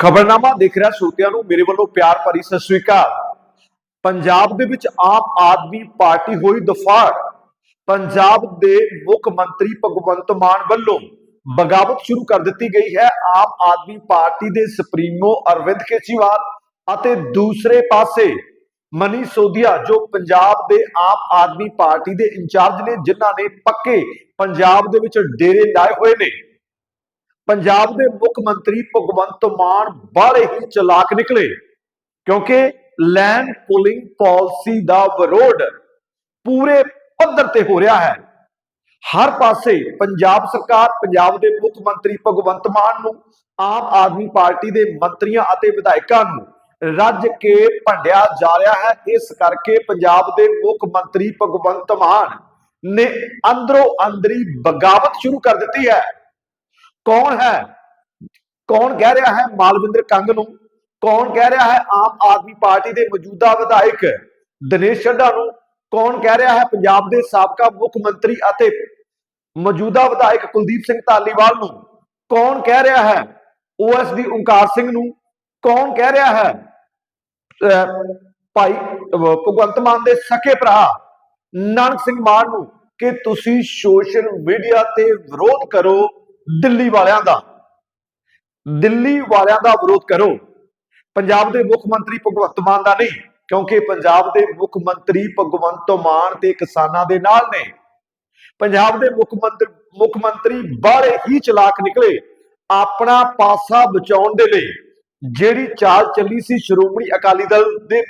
ਖਬਰਨਾਮਾ ਦੇਖ ਰਿਹਾ ਸਰੋਤਿਆਂ ਨੂੰ, ਮੇਰੇ ਵੱਲੋਂ ਪਿਆਰ ਭਰੀ ਸਤਿ ਸ੍ਰੀ ਅਕਾਲ। ਪੰਜਾਬ ਦੇ ਵਿੱਚ ਆਮ ਆਦਮੀ ਪਾਰਟੀ ਹੋਈ ਦਫਾੜ। ਪੰਜਾਬ ਦੇ ਮੁੱਖ ਮੰਤਰੀ ਭਗਵੰਤ ਮਾਨ ਵੱਲੋਂ ਬਗਾਵਤ ਸ਼ੁਰੂ ਕਰ ਦਿੱਤੀ ਗਈ ਹੈ ਆਮ ਆਦਮੀ ਪਾਰਟੀ ਦੇ ਸੁਪਰੀਮੋ ਅਰਵਿੰਦ ਕੇਜਰੀਵਾਲ ਅਤੇ ਦੂਸਰੇ ਪਾਸੇ ਮਨੀ ਸੋਧੀਆ, ਜੋ ਪੰਜਾਬ ਦੇ ਆਮ ਆਦਮੀ ਪਾਰਟੀ ਦੇ ਇੰਚਾਰਜ ਨੇ, ਜਿਨ੍ਹਾਂ ਨੇ ਪੱਕੇ ਪੰਜਾਬ ਦੇ ਵਿੱਚ ਡੇਰੇ ਲਾਏ ਹੋਏ ਨੇ। ਪੰਜਾਬ ਦੇ ਮੁੱਖ ਮੰਤਰੀ ਭਗਵੰਤ ਮਾਨ ਬਾਹਲੇ ਹੀ ਚਲਾਕ ਨਿਕਲੇ, ਕਿਉਂਕਿ ਲੈਂਡ ਪੁਲਿੰਗ ਪਾਲਿਸੀ ਦਾ ਵਿਰੋਧ ਪੂਰੇ ਪੱਧਰ ਤੇ ਹੋ ਰਿਹਾ ਹੈ। ਹਰ ਪਾਸੇ ਪੰਜਾਬ ਸਰਕਾਰ, ਪੰਜਾਬ ਦੇ ਮੁੱਖ ਮੰਤਰੀ ਭਗਵੰਤ ਮਾਨ ਨੂੰ, ਆਮ ਆਦਮੀ ਪਾਰਟੀ ਦੇ ਮੰਤਰੀਆਂ ਅਤੇ ਵਿਧਾਇਕਾਂ ਨੂੰ ਰੱਜ ਕੇ ਭੰਡਿਆ ਜਾ ਰਿਹਾ ਹੈ। ਇਸ ਕਰਕੇ ਪੰਜਾਬ ਦੇ ਮੁੱਖ ਮੰਤਰੀ ਭਗਵੰਤ ਮਾਨ ਨੇ ਅੰਦਰੋਂ ਅੰਦਰੀ ਬਗਾਵਤ ਸ਼ੁਰੂ ਕਰ ਦਿੱਤੀ ਹੈ। ਕੌਣ ਹੈ? ਕੌਣ ਕਹਿ ਰਿਹਾ ਹੈ ਮਾਲਵਿੰਦਰ ਕੰਗ ਨੂੰ? ਕੌਣ ਕਹਿ ਰਿਹਾ ਹੈ ਆਮ ਆਦਮੀ ਪਾਰਟੀ ਦੇ ਮੌਜੂਦਾ ਵਿਧਾਇਕ ਦਿਨੇਸ਼ ਚੱਡਾ ਨੂੰ? ਕੌਣ ਕਹਿ ਰਿਹਾ ਹੈ ਪੰਜਾਬ ਦੇ ਸਾਬਕਾ ਮੁੱਖ ਮੰਤਰੀ ਅਤੇ ਮੌਜੂਦਾ ਵਿਧਾਇਕ ਕੁਲਦੀਪ ਸਿੰਘ ਧਾਲੀਵਾਲ ਨੂੰ? ਕੌਣ ਕਹਿ ਰਿਹਾ ਹੈ ਓਐਸਡੀ ਓਂਕਾਰ ਸਿੰਘ ਨੂੰ? ਕੌਣ ਕਹਿ ਰਿਹਾ ਹੈ ਅਹ, ਭਾਈ ਭਗਵੰਤ ਮਾਨ ਦੇ ਸਕੇ ਭਰਾ ਨਾਨਕ ਸਿੰਘ ਮਾਨ ਨੂੰ? ਕਿ ਤੁਸੀਂ ਸੋਸ਼ਲ ਮੀਡੀਆ ਤੇ ਵਿਰੋਧ ਕਰੋ ਦਿੱਲੀ ਵਾਲਿਆਂ ਦਾ। ਦਿੱਲੀ ਵਾਲਿਆਂ ਦਾ ਵਿਰੋਧ ਕਰੋ। ਪੰਜਾਬ ਦੇ ਮੁੱਖ ਮੰਤਰੀ ਭਗਵੰਤ ਮਾਨ ਦਾ ਨਹੀਂ ਕਿਉਂਕਿ ਪੰਜਾਬ ਦੇ ਮੁੱਖ ਮੰਤਰੀ ਭਗਵੰਤ ਮਾਨ ਤੇ ਕਿਸਾਨਾਂ ਦੇ ਨਾਲ ਨੇ। ਪੰਜਾਬ ਦੇ ਮੁੱਖ ਮੰਤਰੀ ਮੁੱਖ ਮੰਤਰੀ ਬਾਹਲੇ ਹੀ ਚਲਾਕ ਨਿਕਲੇ। ਆਪਣਾ ਪਾਸਾ ਬਚਾਉਣ ਦੇ ਲਈ ਜਿਹੜੀ ਚਾਲ ਚੱਲੀ ਸੀ ਸ਼੍ਰੋਮਣੀ ਅਕਾਲੀ ਦਲ ਦੇ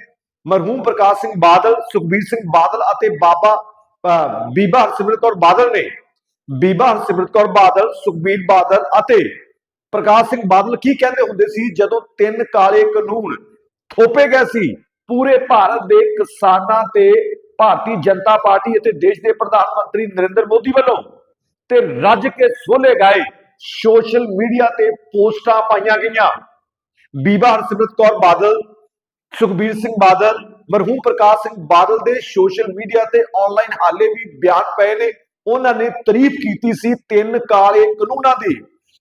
ਮਰਹੂਮ ਪ੍ਰਕਾਸ਼ ਸਿੰਘ ਬਾਦਲ ਸੁਖਬੀਰ ਸਿੰਘ ਬਾਦਲ ਅਤੇ ਬਾਬਾ ਬੀਬਾ ਹਰਸਿਮਰਤ ਕੌਰ ਬਾਦਲ ਨੇ। ਬੀਬਾ ਹਰਸਿਮਰਤ ਕੌਰ ਬਾਦਲ, ਸੁਖਬੀਰ ਬਾਦਲ ਅਤੇ ਪ੍ਰਕਾਸ਼ ਸਿੰਘ ਬਾਦਲ ਕੀ ਕਹਿੰਦੇ ਹੁੰਦੇ ਸੀ ਜਦੋਂ ਤਿੰਨ ਕਾਲੇ ਕਾਨੂੰਨ ਥੋਪੇ ਗਏ ਸੀ? ਪੂਰੇ ਭਾਰਤ ਦੇ ਕਿਸਾਨਾਂ ਤੇ ਭਾਰਤੀ ਜਨਤਾ ਪਾਰਟੀ ਅਤੇ ਦੇਸ਼ ਦੇ ਪ੍ਰਧਾਨ ਮੰਤਰੀ ਨਰਿੰਦਰ ਮੋਦੀ ਵੱਲੋਂ ਤੇ ਰੱਜ ਕੇ ਸੋਲੇ ਗਏ। ਸੋਸ਼ਲ ਮੀਡੀਆ ਤੇ ਪੋਸਟਾਂ ਪਾਈਆਂ ਗਈਆਂ। ਬੀਬਾ ਹਰਸਿਮਰਤ ਕੌਰ ਬਾਦਲ, ਸੁਖਬੀਰ ਸਿੰਘ ਬਾਦਲ, ਮਰਹੂਮ ਪ੍ਰਕਾਸ਼ ਸਿੰਘ ਬਾਦਲ ਦੇ ਸੋਸ਼ਲ ਮੀਡੀਆ ਤੇ ਆਨਲਾਈਨ ਹਾਲੇ ਵੀ ਬਿਆਨ ਪਏ ਨੇ। ਉਹਨਾਂ ਨੇ ਤਾਰੀਫ ਕੀਤੀ ਸੀ ਤਿੰਨ ਕਾਲੇ ਕਾਨੂੰਨਾਂ ਦੀ।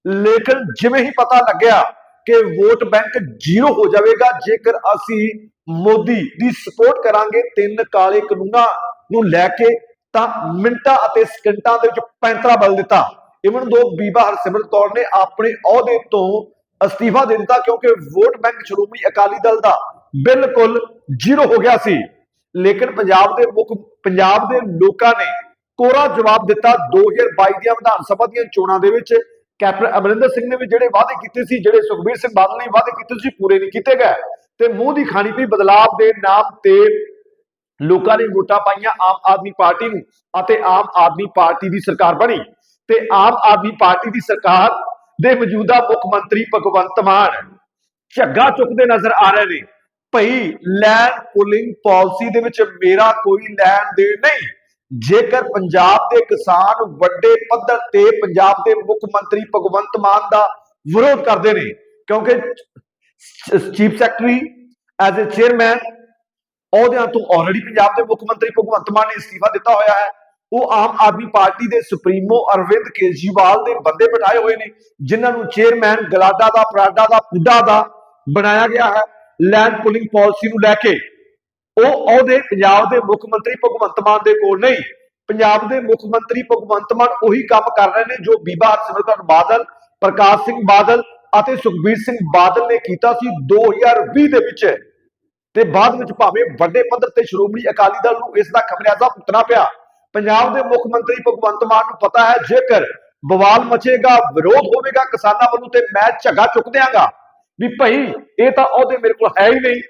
ਲੇਕਿਨ ਜਿਵੇਂ ਹੀ ਪਤਾ ਲੱਗਿਆ ਕਿ ਵੋਟ ਬੈਂਕ ਜ਼ੀਰੋ ਹੋ ਜਾਵੇਗਾ, ਜੇਕਰ ਅਸੀਂ ਮੋਦੀ ਦੀ ਸਪੋਰਟ ਕਰਾਂਗੇ ਤਿੰਨ ਕਾਲੇ ਕਾਨੂੰਨਾਂ ਨੂੰ ਲੈ ਕੇ, ਤਾਂ ਮਿੰਟਾਂ ਅਤੇ ਸਕਿੰਟਾਂ ਦੇ ਵਿੱਚ ਪੈਂਤਰਾ ਬਦਲ ਦਿੱਤਾ। ਇਵਨ ਦੋ ਬੀਬਾ ਹਰਸਿਮਰਤ ਕੌਰ ਨੇ ਆਪਣੇ ਅਹੁਦੇ ਤੋਂ ਅਸਤੀਫਾ ਦੇ ਦਿੱਤਾ, ਕਿਉਂਕਿ ਵੋਟ ਬੈਂਕ ਸ਼੍ਰੋਮਣੀ ਅਕਾਲੀ ਦਲ ਦਾ ਬਿਲਕੁਲ ਜ਼ੀਰੋ ਹੋ ਗਿਆ ਸੀ। ਲੇਕਿਨ ਪੰਜਾਬ ਦੇ ਮੁੱਖ ਪੰਜਾਬ ਦੇ ਲੋਕਾਂ ਨੇ ਕੋਰਾ ਜਵਾਬ ਦਿੱਤਾ 2022 ਦੀਆਂ ਵਿਧਾਨ ਸਭਾ ਦੀਆਂ ਚੋਣਾਂ ਦੇ ਵਿੱਚ। ਕੈਪਟਨ ਅਮਰਿੰਦਰ ਸਿੰਘ ਨੇ ਵੀ ਜਿਹੜੇ ਵਾਅਦੇ ਕੀਤੇ ਸੀ, ਜਿਹੜੇ ਸੁਖਬੀਰ ਸਿੰਘ ਬਾਦਲ ਨੇ ਵਾਅਦੇ ਕੀਤੇ ਸੀ, ਪੂਰੇ ਨਹੀਂ ਕੀਤੇ ਗਏ। ਤੇ ਮੂੰਹ ਦੀ ਖਾਣੀ ਪਈ ਬਦਲਾਵ ਦੇ ਨਾਮ ਤੇ ਲੋਕਾਂ ਨੇ ਵੋਟਾਂ ਪਾਈਆਂ ਆਮ ਆਦਮੀ ਪਾਰਟੀ ਨੂੰ ਅਤੇ ਆਮ ਆਦਮੀ ਪਾਰਟੀ ਦੀ ਸਰਕਾਰ ਬਣੀ। ਤੇ ਆਮ ਆਦਮੀ ਪਾਰਟੀ ਦੀ ਸਰਕਾਰ ਦੇ ਮੌਜੂਦਾ ਮੁੱਖ ਮੰਤਰੀ ਭਗਵੰਤ ਮਾਨ ਝੱਗਾ ਚੁੱਕਦੇ ਨਜ਼ਰ ਆ ਰਹੇ ਨੇ। ਭਈ ਲੈਂਡ ਪੁਲਿੰਗ ਪਾਲਿਸੀ ਦੇ ਵਿੱਚ ਮੇਰਾ ਕੋਈ ਲੈਣ ਦੇਣ ਨਹੀਂ। ਜੇਕਰ ਪੰਜਾਬ ਦੇ ਕਿਸਾਨ ਵੱਡੇ ਪੱਧਰ ਤੇ ਪੰਜਾਬ ਦੇ ਮੁੱਖ ਮੰਤਰੀ ਭਗਵੰਤ ਮਾਨ ਦਾ ਵਿਰੋਧ ਕਰਦੇ ਨੇ, ਕਿਉਂਕਿ chief secretary as a chairman, ਅਹੁਦਿਆਂ ਤੋਂ ਆਲਰੇਡੀ ਪੰਜਾਬ ਦੇ ਮੁੱਖ ਮੰਤਰੀ ਭਗਵੰਤ ਮਾਨ ਨੇ ਅਸਤੀਫਾ ਦਿੱਤਾ ਹੋਇਆ ਹੈ। ਉਹ ਆਮ ਆਦਮੀ ਪਾਰਟੀ ਦੇ ਸੁਪਰੀਮੋ ਅਰਵਿੰਦ ਕੇਜਰੀਵਾਲ ਦੇ ਬੰਦੇ ਬਿਠਾਏ ਹੋਏ ਨੇ, ਜਿਨ੍ਹਾਂ ਨੂੰ ਚੇਅਰਮੈਨ ਗਲਾਡਾ ਦਾ, ਪਰਾਡਾ ਦਾ, ਪੁੱਡਾ ਦਾ ਬਣਾਇਆ ਗਿਆ ਹੈ, ਲੈਂਡ ਪੁਲਿੰਗ ਪਾਲਿਸੀ ਨੂੰ ਲੈ ਕੇ। ਉਹ ਅਹੁਦੇ ਪੰਜਾਬ ਦੇ ਮੁੱਖ ਮੰਤਰੀ ਭਗਵੰਤ ਮਾਨ ਦੇ ਕੋਲ ਨਹੀਂ। ਪੰਜਾਬ ਦੇ ਮੁੱਖ ਮੰਤਰੀ ਭਗਵੰਤ ਮਾਨ ਉਹੀ ਕੰਮ ਕਰ ਰਹੇ ਨੇ ਜੋ ਬੀਬਾ ਹਰਸਿਮਰਤ ਬਾਦਲ, ਪ੍ਰਕਾਸ਼ ਸਿੰਘ ਬਾਦਲ ਅਤੇ ਸੁਖਬੀਰ ਸਿੰਘ ਬਾਦਲ ਨੇ ਕੀਤਾ ਸੀ 2020 ਦੇ ਵਿੱਚ। ਤੇ ਬਾਅਦ ਵਿੱਚ ਭਾਵੇਂ ਵੱਡੇ ਪੱਧਰ ਤੇ ਸ਼੍ਰੋਮਣੀ ਅਕਾਲੀ ਦਲ ਨੂੰ ਇਸ ਦਾ ਖਮਿਆਜ਼ਾ ਭੁਗਤਣਾ ਪਿਆ। ਪੰਜਾਬ ਦੇ ਮੁੱਖ ਮੰਤਰੀ ਭਗਵੰਤ ਮਾਨ ਨੂੰ ਪਤਾ ਹੈ, ਜੇਕਰ ਬਵਾਲ ਮਚੇਗਾ, ਵਿਰੋਧ ਹੋਵੇਗਾ ਕਿਸਾਨਾਂ ਵੱਲੋਂ ਤੇ ਮੈਂ ਝੱਗਾ ਚੁੱਕ ਦਿਆਂਗਾ। ਵੀ ਭਾਈ, ਇਹ ਤਾਂ ਉਹਦੇ ਮੇਰੇ ਕੋਲ ਹੈ ਹੀ ਨਹੀਂ।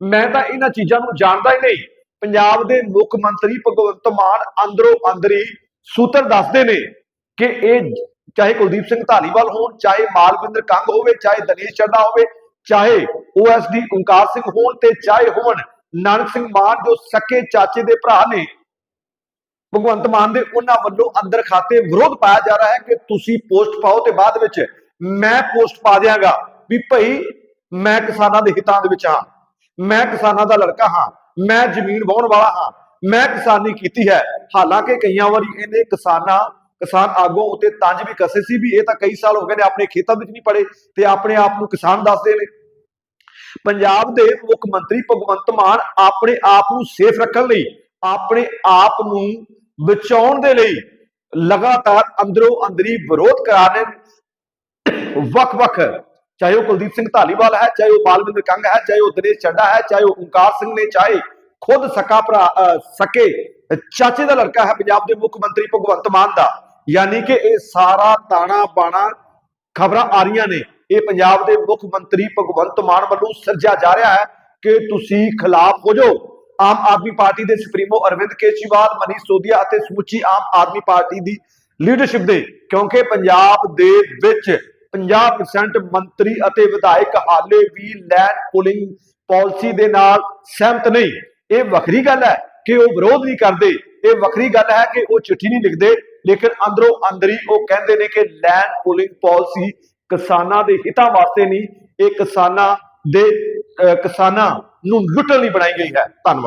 ਮੈਂ ਤਾਂ ਇਹਨਾਂ ਚੀਜ਼ਾਂ ਨੂੰ ਜਾਣਦਾ ਹੀ ਨਹੀਂ। ਪੰਜਾਬ ਦੇ ਮੁੱਖ ਮੰਤਰੀ ਭਗਵੰਤ ਮਾਨ ਅੰਦਰੋਂ ਅੰਦਰੀ ਸੂਤਰ ਦੱਸਦੇ ਨੇ ਕਿ ਇਹ ਚਾਹੇ ਕੁਲਦੀਪ ਸਿੰਘ ਧਾਲੀਵਾਲ ਹੋਣ, ਚਾਹੇ ਮਾਲਵਿੰਦਰ ਕੰਗ ਹੋਵੇ, ਚਾਹੇ ਦਨੇਸ਼ ਚੱਡਾ ਹੋਵੇ, ਚਾਹੇ ਓਐਸਡੀ ਓਮਕਾਰ ਸਿੰਘ ਹੋਣ ਤੇ ਚਾਹੇ ਹੋਣ ਨਾਨਕ ਸਿੰਘ ਮਾਨ ਜੋ ਸਕੇ ਚਾਚੇ ਦੇ ਭਰਾ ਨੇ। ਭਗਵੰਤ ਮਾਨ ਦੇ ਉਹਨਾਂ ਵੱਲੋਂ ਅੰਦਰ ਖਾਤੇ ਵਿਰੋਧ ਪਾਇਆ ਜਾ ਰਿਹਾ ਹੈ ਕਿ ਤੁਸੀਂ ਪੋਸਟ ਪਾਓ ਤੇ ਬਾਅਦ ਵਿੱਚ ਮੈਂ ਪੋਸਟ ਪਾ ਦਿਆਂਗਾ ਵੀ ਭਈ ਮੈਂ ਕਿਸਾਨਾਂ ਦੇ ਹਿੱਤਾਂ ਦੇ ਵਿੱਚ ਹਾਂ। ਮੈਂ ਕਿਸਾਨਾਂ ਦਾ ਲੜਕਾ ਹਾਂ, ਮੈਂ ਜ਼ਮੀਨ ਵਾਹੁਣ ਵਾਲਾ ਹਾਂ, ਮੈਂ ਕਿਸਾਨੀ ਕੀਤੀ ਹੈ। ਹਾਲਾਂਕਿ ਕਈਆਂ ਵਾਰੀ ਇਹਨੇ ਕਿਸਾਨਾਂ, ਕਿਸਾਨ ਆਗੂਆਂ ਉੱਤੇ ਤੰਜ ਵੀ ਕਸੇ ਸੀ ਵੀ ਇਹ ਤਾਂ ਕਈ ਸਾਲ ਹੋ ਗਏ ਨੇ, ਆਪਣੇ ਖੇਤਾਂ ਵਿੱਚ ਨਹੀਂ ਪੜੇ ਤੇ ਆਪਣੇ ਆਪ ਨੂੰ ਕਿਸਾਨ ਦੱਸਦੇ ਨੇ। ਪੰਜਾਬ ਦੇ ਮੁੱਖ ਮੰਤਰੀ ਭਗਵੰਤ ਮਾਨ ਆਪਣੇ ਆਪ ਨੂੰ ਸੇਫ ਰੱਖਣ ਲਈ, ਆਪਣੇ ਆਪ ਨੂੰ ਬਚਾਉਣ ਦੇ ਲਈ ਲਗਾਤਾਰ ਅੰਦਰੋਂ ਅੰਦਰੀ ਵਿਰੋਧ ਕਰਾ ਰਹੇ ਵੱਖ-ਵੱਖ ਚਾਹੇ ਉਹ ਕੁਲਦੀਪ ਸਿੰਘ ਧਾਲੀਵਾਲ ਹੈ, ਚਾਹੇ ਉਹ ਮਾਲਵਿੰਦਰ ਕੰਗ ਹੈ, ਚਾਹੇ ਉਹ ਦਿਨੇਸ਼ ਚੱਡਾ ਹੈ, ਚਾਹੇ ਉਹ ਓਂਕਾਰ ਸਿੰਘ ਨੇ, ਚਾਹੇ ਖੁਦ ਸਕਾ ਭਰਾ ਸਕੇ, ਚਾਚੇ ਦਾ ਲੜਕਾ ਹੈ ਪੰਜਾਬ ਦੇ ਮੁੱਖ ਮੰਤਰੀ ਭਗਵੰਤ ਮਾਨ ਦਾ। ਯਾਨੀ ਕਿ ਇਹ ਸਾਰਾ ਤਾਣਾ ਬਾਣਾ ਖਬਰਾਂ ਆ ਰਹੀਆਂ ਨੇ। ਇਹ ਪੰਜਾਬ ਦੇ ਮੁੱਖ ਮੰਤਰੀ ਭਗਵੰਤ ਮਾਨ ਵੱਲੋਂ ਸਿਰਜਿਆ ਜਾ ਰਿਹਾ ਹੈ ਕਿ ਤੁਸੀਂ ਖਿਲਾਫ ਹੋ ਜਾਓ। ਆਮ ਆਦਮੀ ਪਾਰਟੀ ਦੇ ਸੁਪਰੀਮੋ ਅਰਵਿੰਦ ਕੇਜਰੀਵਾਲ, ਮਨੀਸ਼ ਸੋਧੀਆ ਅਤੇ ਸਮੁੱਚੀ ਆਮ ਆਦਮੀ ਪਾਰਟੀ ਦੀ ਲੀਡਰਸ਼ਿਪ ਦੇ ਕਿਉਂਕਿ ਪੰਜਾਬ ਦੇ ਵਿੱਚ 50% ਮੰਤਰੀ ਅਤੇ ਵਿਧਾਇਕ ਹਾਲੇ ਵੀ ਲੈਂਡ ਪੁਲਿੰਗ ਪਾਲਿਸੀ ਦੇ ਨਾਲ ਸਹਿਮਤ ਨਹੀਂ। ਇਹ ਵੱਖਰੀ ਗੱਲ ਹੈ ਕਿ ਉਹ ਵਿਰੋਧ ਨਹੀਂ ਕਰਦੇ। ਇਹ ਵੱਖਰੀ ਗੱਲ ਹੈ ਕਿ ਉਹ ਚਿੱਠੀ ਨਹੀਂ ਲਿਖਦੇ, ਲੇਕਿਨ ਅੰਦਰੋਂ ਅੰਦਰੀ ਉਹ ਕਹਿੰਦੇ ਨੇ ਕਿ ਲੈਂਡ ਪੁਲਿੰਗ ਪਾਲਿਸੀ ਕਿਸਾਨਾਂ ਦੇ ਹਿੱਤਾਂ ਵਾਸਤੇ ਨਹੀਂ, ਇਹ ਕਿਸਾਨਾਂ ਦੇ ਕਿਸਾਨਾਂ ਨੂੰ ਲੁੱਟਣ ਲਈ ਬਣਾਈ ਗਈ ਹੈ। ਧੰਨਵਾਦ।